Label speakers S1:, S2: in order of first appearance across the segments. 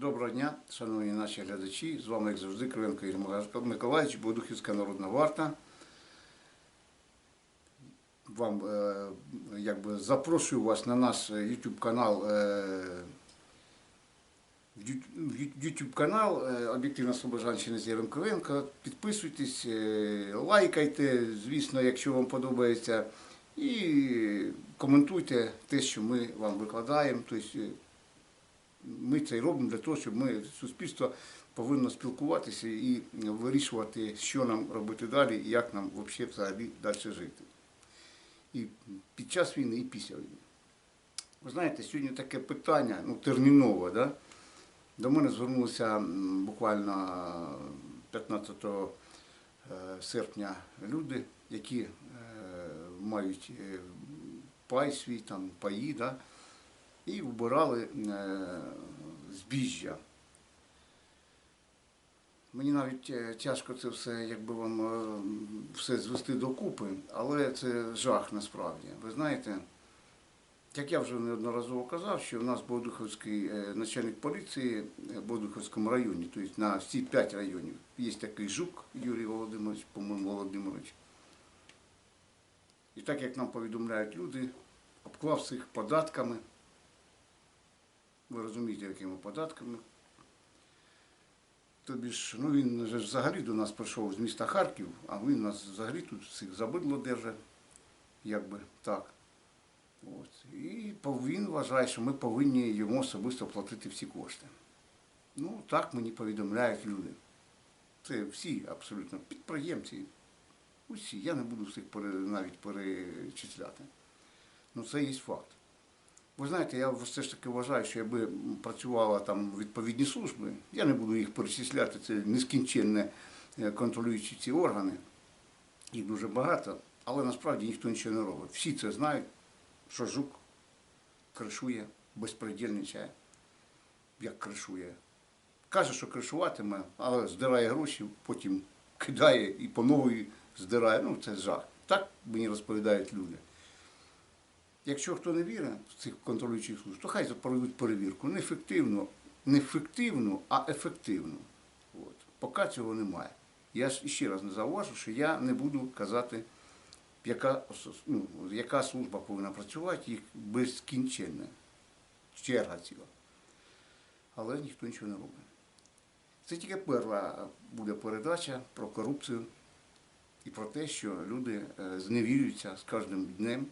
S1: Доброго дня, шановні наші глядачі. З вами, як завжди, Кривенко Ігор Миколаївич, Бодухівська народна варта. Вам е, якби, запрошую вас на наш YouTube канал. Е, YouTube канал е, Об'єктивна Слобожанщина з Яремковенко. Підписуйтесь, е, лайкайте, звісно, якщо вам подобається. І коментуйте те, що ми вам викладаємо. Тобто, е, ми це робимо для того, щоб ми суспільство повинно спілкуватися і вирішувати, що нам робити далі і як нам взагалі взагалі далі жити. І під час війни, і після війни. Ви знаєте, сьогодні таке питання, ну, термінове, да? до мене звернулися буквально 15 е, серпня люди, які е, мають е, пай свій, там, паї, да? І вбирали е, збіжжя. Мені навіть е, тяжко це все, якби вам е, все звести докупи, але це жах насправді. Ви знаєте, як я вже неодноразово казав, що в нас Богодуховський е, начальник поліції в Богодуховському районі, тобто на всі п'ять районів, є такий жук Юрій Володимирович, по-моєму, Володимирович. І так як нам повідомляють люди, обклав всіх податками. Ви розумієте, якими податками. Тобі ж, ну він же взагалі до нас прийшов з міста Харків, а він нас взагалі тут всіх забидло держить, якби так. От. І він вважає, що ми повинні йому особисто платити всі кошти. Ну, так мені повідомляють люди. Це всі абсолютно підприємці. Усі. Я не буду всіх навіть перечисляти. Ну, це є факт. Ви знаєте, я все ж таки вважаю, що якби працювали там відповідні служби, я не буду їх перечисляти, це нескінченне е, контролюючі ці органи. Їх дуже багато, але насправді ніхто нічого не робить. Всі це знають, що жук кришує, безпредельничає, як кришує. Каже, що кришуватиме, але здирає гроші, потім кидає і по новій здирає. Ну, це жах. Так мені розповідають люди. Якщо хто не вірить в цих контролюючих служб, то хай проведуть перевірку. Не ефективно, не ефективну, а ефективну. От. Поки цього немає. Я ж ще раз не зауважу, що я не буду казати, яка, ну, яка служба повинна працювати, їх безкінченна. Черга ціла. Але ніхто нічого не робить. Це тільки перша буде передача про корупцію і про те, що люди е, зневірюються з кожним днем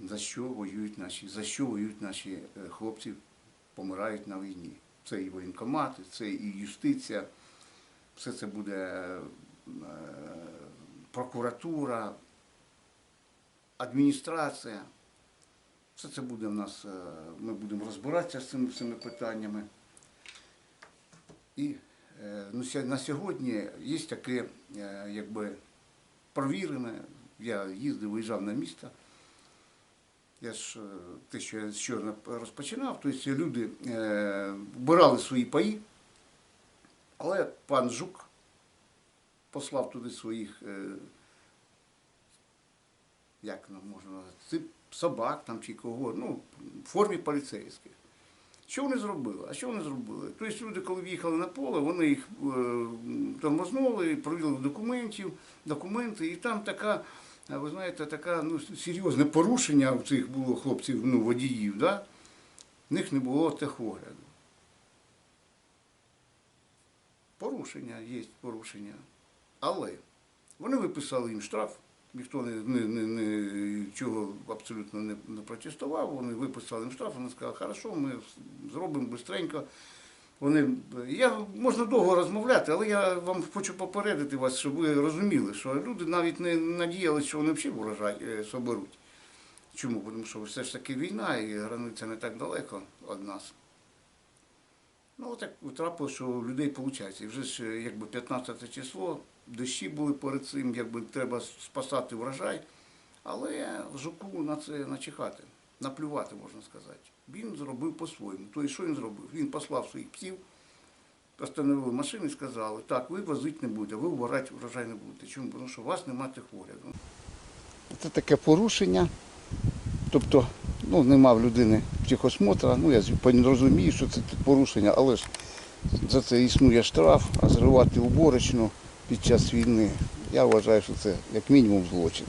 S1: за що воюють наші, за що воюють наші е, хлопці, помирають на війні. Це і воєнкомати, це і юстиція, все це буде е, прокуратура, адміністрація. Все це буде в нас, е, ми будемо розбиратися з цими, цими питаннями. І ну, на сьогодні є таке, якби провірене, я їздив, виїжджав на місто. Я ж е, те, що я щойно розпочинав, тобто люди е, вбирали свої паї, але пан Жук послав туди своїх, е, як нам можна назвати, собак там чи кого, ну, в формі поліцейських. Що вони зробили? А що вони зробили? Тобто люди, коли в'їхали на поле, вони їх тормознули, провели документів, документи, і там така, ви знаєте, така ну, серйозне порушення у цих було хлопців, ну, водіїв, да? в них не було техогляду. Порушення, є порушення. Але вони виписали їм штраф, ніхто не, не, не, не, чого абсолютно не, не протестував, вони виписали їм штраф, вони сказали, хорошо, ми зробимо швидко. Вони, я, можна довго розмовляти, але я вам хочу попередити вас, щоб ви розуміли, що люди навіть не надіялися, що вони взагалі урожай е, соберуть. Чому? Тому що все ж таки війна і границя не так далеко від нас. Ну, отак трапилось, що у людей виходить. І вже ж е, якби 15 число, дощі були перед цим, якби треба спасати врожай, але жуку на це начихати, наплювати, можна сказати. Він зробив по-своєму. Тобто, що він зробив? Він послав своїх псів, постановили машини і сказали, так, ви возити не будете, ви вбирати врожай не будете. Чому? Тому що у вас немає техогляду. Це таке порушення. Тобто, ну, нема в людини психосмотра, ну я розумію, що це порушення, але ж за це існує штраф, а зривати уборочну під час війни, я вважаю, що це як мінімум злочин.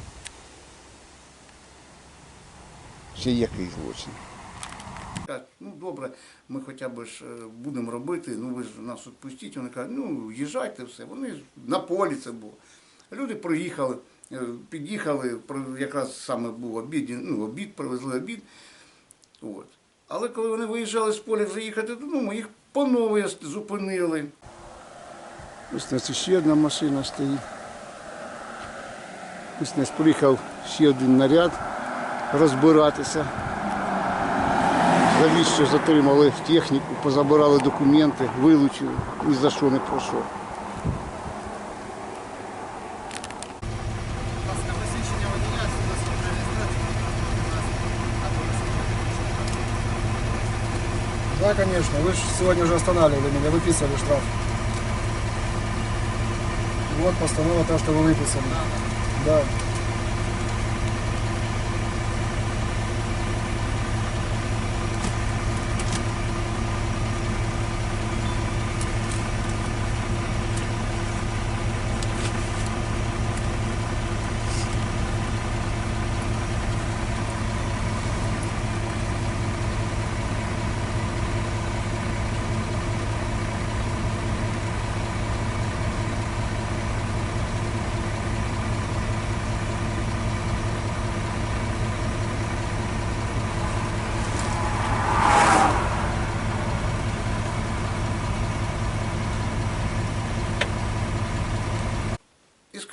S1: Ще який злочин. Ну добре, ми хоча б ж е, будемо робити, ну ви ж нас відпустіть. Вони кажуть, ну їжджайте все. Вони ж на полі це було. Люди проїхали, е, під'їхали, якраз саме був обід, ну, обід, привезли обід. От. Але коли вони виїжджали з поля вже їхати додому, їх по новій зупинили. Ось у нас ще одна машина стоїть. Ось у нас приїхав ще один наряд розбиратися. Завіщо затримали техніку, позабирали документи, вилучили, ні за що не пройшов.
S2: Будь ласка, посвідчення водія, свідоцтво про реєстрацію.
S3: Да, конечно. Вы же сегодня уже останавливали меня, выписывали штраф. Вот постанова та, что вы выписали. Да.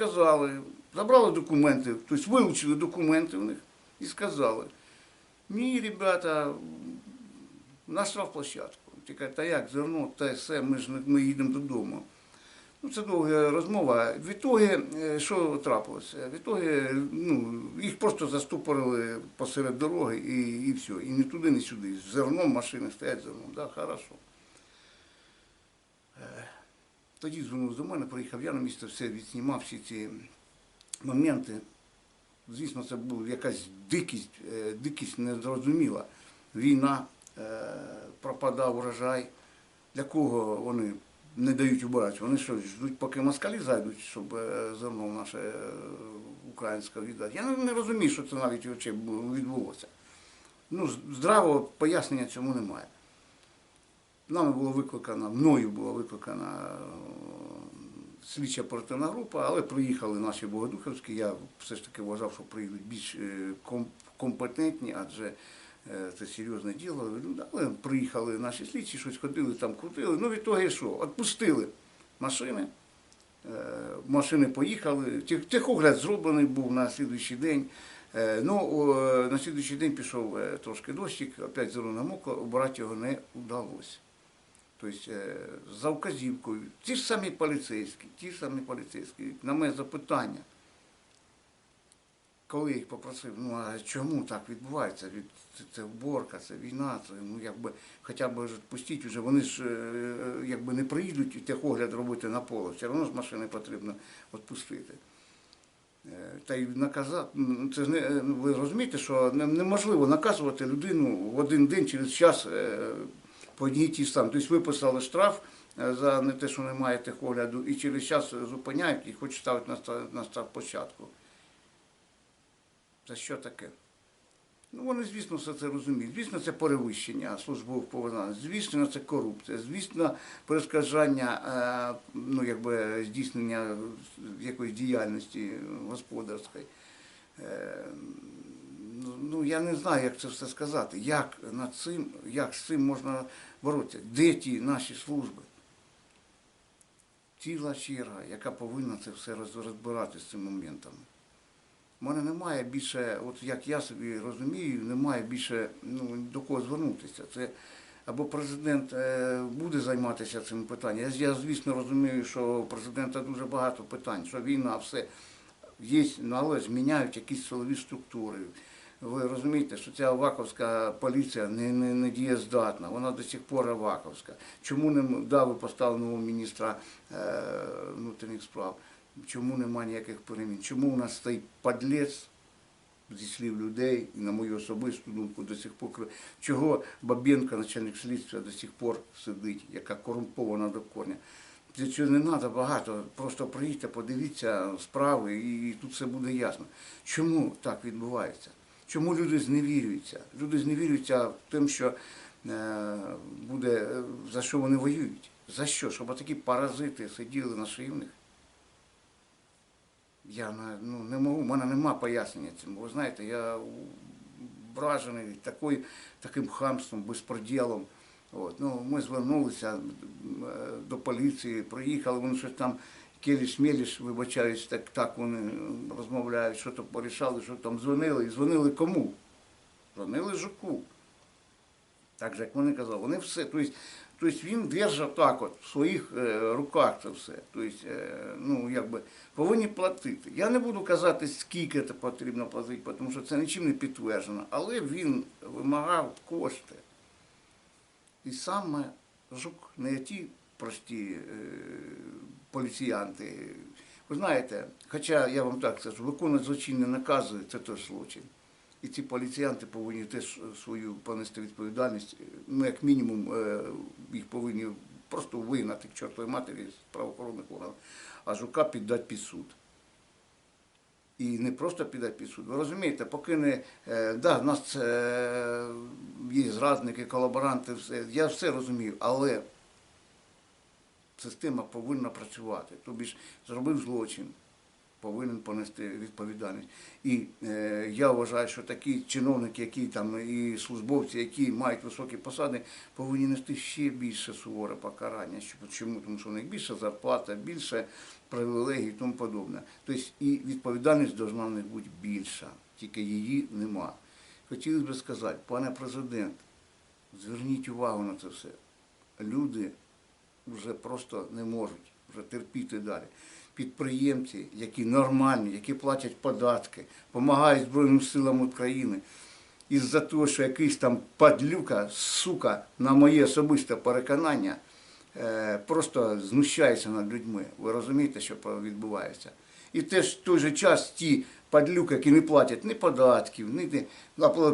S1: Сказали, забрали документи, тобто вилучили документи в них і сказали, ні, ребята, на штрафплощадку. Ті кажуть, та як, зерно, та все, ми ж ми їдемо додому. Ну, це довга розмова. Відтоги, е, що трапилося? Відтоги, ну, їх просто заступорили посеред дороги і, і все. І ні туди, ні сюди. З зерном машини стоять зерном. Да, хорошо. Тоді звернувся до мене, приїхав я на місце, все відснімав всі ці моменти. Звісно, це була якась дикість, е, дикість незрозуміла. Війна, е, пропадав урожай. Для кого вони не дають убирати? Вони що, ждуть, поки москалі зайдуть, щоб е, зерно наше українське віддати. Я не, розумію, що це навіть відбулося. Ну, здравого пояснення цьому немає. Нами було викликано, мною була викликана е, слідча оперативна група, але приїхали наші Богодухівські. Я все ж таки вважав, що приїдуть більш е, компетентні, адже е, це серйозне діло. Ну, Але приїхали наші слідчі, щось ходили, там крутили. Ну, від того і що? Отпустили машини. Машини поїхали. Техогляд зроблений був на слідуючий день. Ну, на слідуючий день пішов трошки дощик, опять зерно намокло, обрати його не вдалося. Тобто е, за вказівкою, ті ж самі поліцейські, ті ж самі поліцейські, на моє запитання, коли їх попросив, ну а чому так відбувається? Це, це уборка, це війна, це ну якби хоча б ж відпустіть вони ж е, якби не приїдуть техогляд робити на поле, все одно ж машини потрібно відпустити. Е, Та й наказати, ну, це не е, ну, ви розумієте, що неможливо наказувати людину в один день через час е, по одній. Тобто виписали штраф е, за не те, що немає техогляду, і через час зупиняють і хочуть ставити на, ста- на штрафплощадку. Це що таке? Ну, вони, звісно, все це розуміють. Звісно, це перевищення службових повинен. Звісно, це корупція. Звісно, перешкоджання е, ну, якби, здійснення якоїсь діяльності господарської. Ну, я не знаю, як це все сказати. Як над цим, як з цим можна боротися? Де ті наші служби? Ціла черга, яка повинна це все розбирати з цим моментом. У мене немає більше, от як я собі розумію, немає більше ну, до кого звернутися. Це або президент е, буде займатися цим питанням. Я, звісно, розумію, що у президента дуже багато питань, що війна, все є, але ж міняють якісь силові структури. Ви розумієте, що ця Аваковська поліція не, не, не дієздатна, вона до сих пор Аваковська. Чому не м- да, ви поставили нового міністра е, внутрішніх справ? Чому немає ніяких перемін? Чому у нас стоїть подлець зі слів людей, і на мою особисту думку, до сих пор, чого Бабенко, начальник слідства, до сих пор сидить, яка корумпована до корня. Для цього не треба багато, просто приїдьте, подивіться справи, і тут все буде ясно. Чому так відбувається? Чому люди зневірюються? Люди зневірюються тим, що е, буде, е, за що вони воюють. За що? Щоб такі паразити сиділи на шиївних? Я ну, не можу, у мене нема пояснення цьому. Ви знаєте, я вражений такою, таким хамством, безпреділом. От. Ну, ми звернулися е, до поліції, приїхали, вони щось там келіш-меліш, вибачаюсь, так, так вони розмовляють, що то порішали, що там дзвонили. І дзвонили кому? Дзвонили Жуку. Так же, як вони казали, вони все. Тобто, він держав так от в своїх е, руках це все. Тобто, ну, якби, повинні платити. Я не буду казати, скільки це потрібно платити, тому що це нічим не підтверджено. Але він вимагав кошти. І саме Жук, не ті прості е, поліціянти. Ви знаєте, хоча я вам так скажу, виконувати злочинні накази це теж злочин. І ці поліціянти повинні теж свою понести відповідальність. Ну, як мінімум, е, їх повинні просто вигнати к чортовій матері з правоохоронних органів, а жука піддати під суд. І не просто піддати під суд. Ви розумієте, поки не. Е, да, в нас е, є зрадники, колаборанти, все. Я все розумію, але система повинна працювати. Тобі ж зробив злочин, повинен понести відповідальність. І е, я вважаю, що такі чиновники, які там і службовці, які мають високі посади, повинні нести ще більше суворе покарання. Чому? Тому що у них більше зарплата, більше привілегій і тому подобне. Тобто і відповідальність в них бути більша, тільки її нема. Хотілося б сказати, пане президент, зверніть увагу на це все. Люди вже просто не можуть вже терпіти далі. Підприємці, які нормальні, які платять податки, допомагають Збройним силам України. І за того, що якийсь там падлюка, сука, на моє особисте переконання, е, просто знущається над людьми. Ви розумієте, що відбувається? І теж в той же час ті падлюки, які не платять ні податків, ні-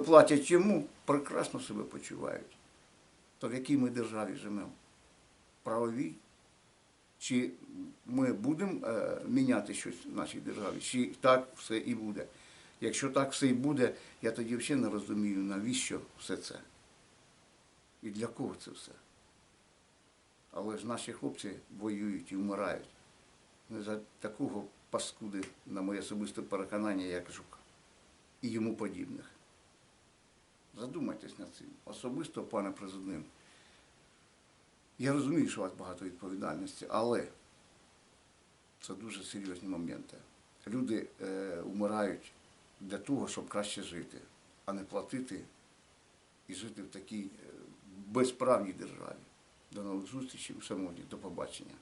S1: платять йому, прекрасно себе почувають. То в якій ми державі живемо? Правовій, чи ми будемо е, міняти щось в нашій державі, чи так все і буде. Якщо так все і буде, я тоді взагалі не розумію, навіщо все це. І для кого це все. Але ж наші хлопці воюють і вмирають. Не за такого паскуди, на моє особисте переконання, як Жук і йому подібних. Задумайтесь над цим. Особисто, пане президент, я розумію, що у вас багато відповідальності, але це дуже серйозні моменти. Люди е, вмирають для того, щоб краще жити, а не платити і жити в такій е, безправній державі. До нових зустрічей, шановні, до побачення.